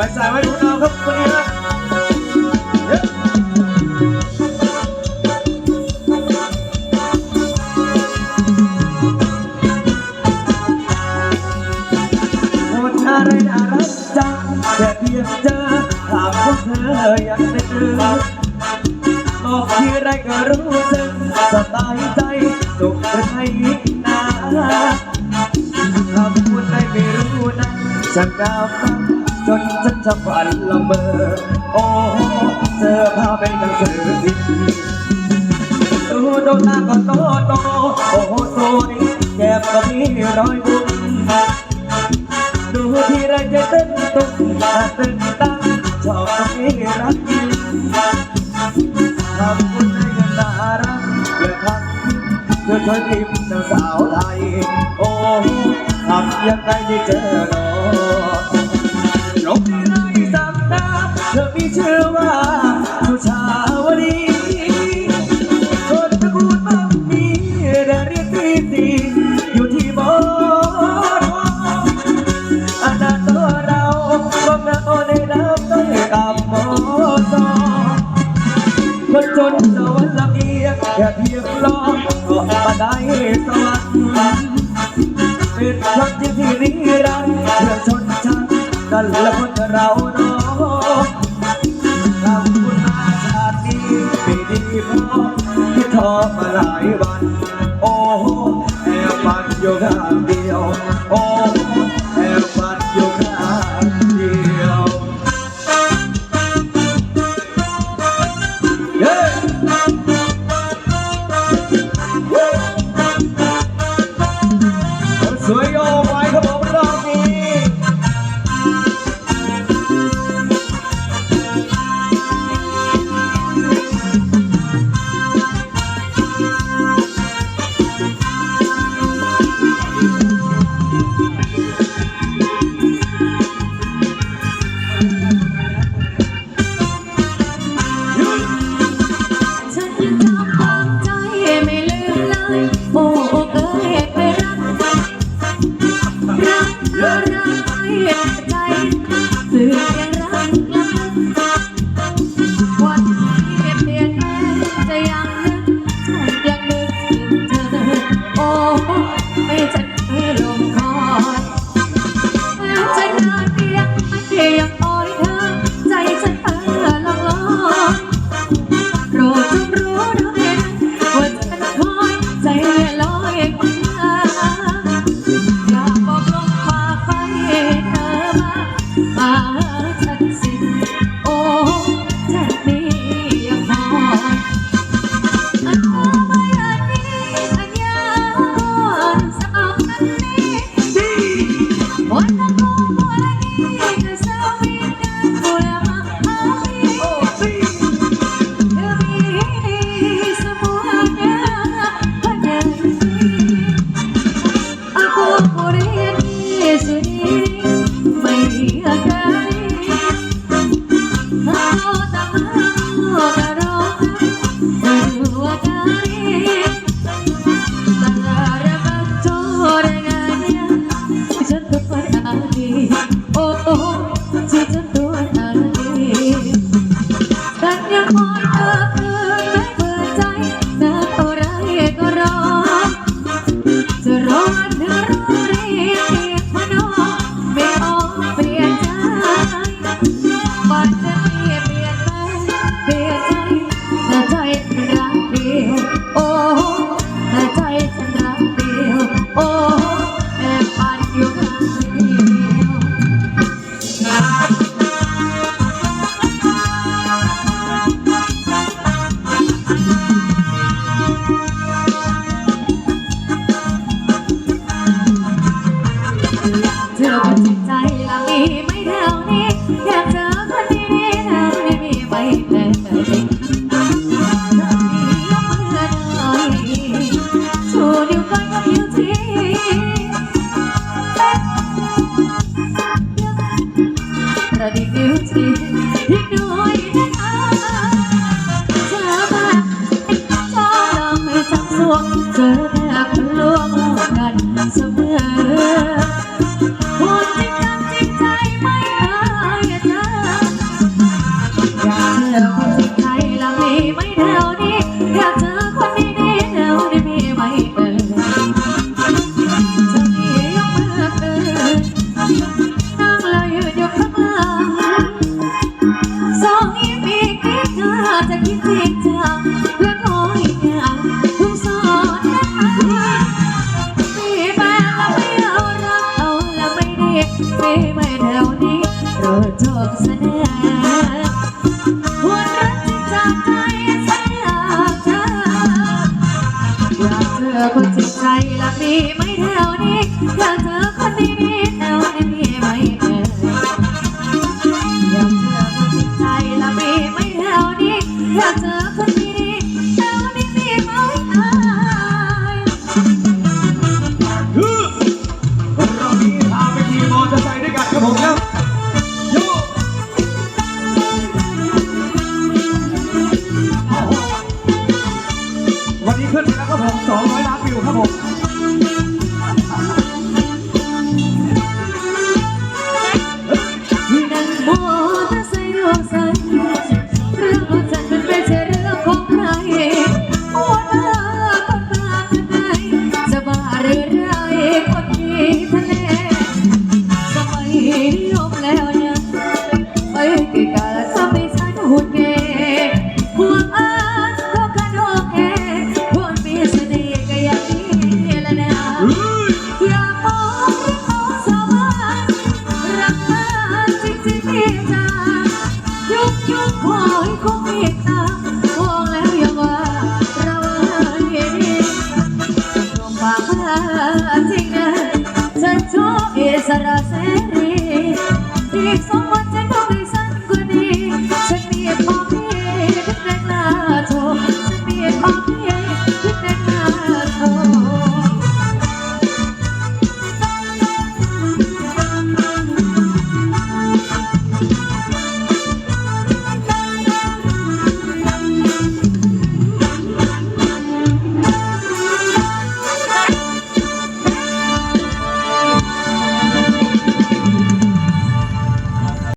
ว้ใส่ไว้คุณเอาครับคนนี้นะเย้วันอะไรน่ารักจังแค่เพียงเจอถามพวกเธอยังไม่ลืมบอกทีไรก็รู้สึกสบายใจสุขใจนาคำพูดได้ไม่รู้นะฉันก้าวฟัง จนฉันจะฝันละเมอ โอ้เจอภาพเป็นหนังสือพิมพ์ดูดวงตาก็โตโต โอ้สวยแก้มก็มีรอยบุ๋มดูทีไรจะเต้นตุ้มตาตึงตังชอบตรงนี้รักจริงทำคุณให้กันน่ารักเพื่อพักเพื่อช่วยพิมพ์นางสาวไทย โอ้ทำยังไงที่เจอหนอ ที่ไรสักดาเธอมีชื่อว่าสุชาวดีคนตระกูลมังมีแต่เรียกพี่ตีอยู่ที่บออนาคตเราก็เงาในน้ำต้อยกับมอซอคนจนสวรรค์ละเอียดแค่เพียงรอก็มาได้สวรรค์เป็นความจริงที่นิรันดร์เพื่อชนชั้นนั่นละคน เราเนาะทำบุญมาชาตินี้ปีนี้พ่อที่ทอมาหลายวัน โอ้แอบฝันอยู่ข้างเดียวโอ้ สื่อ ฉันสิ โอ้ฉันนี้ เธอมาชอบเราไม่จับสวงเจอ แสนหัวรัใจแสอเจออยาเจอคนใจและมีไม่แถวนี้อยากเจอคนดีๆแถวนี้ 200ล้านวิวครับผม จ้ายกยกขอให้คง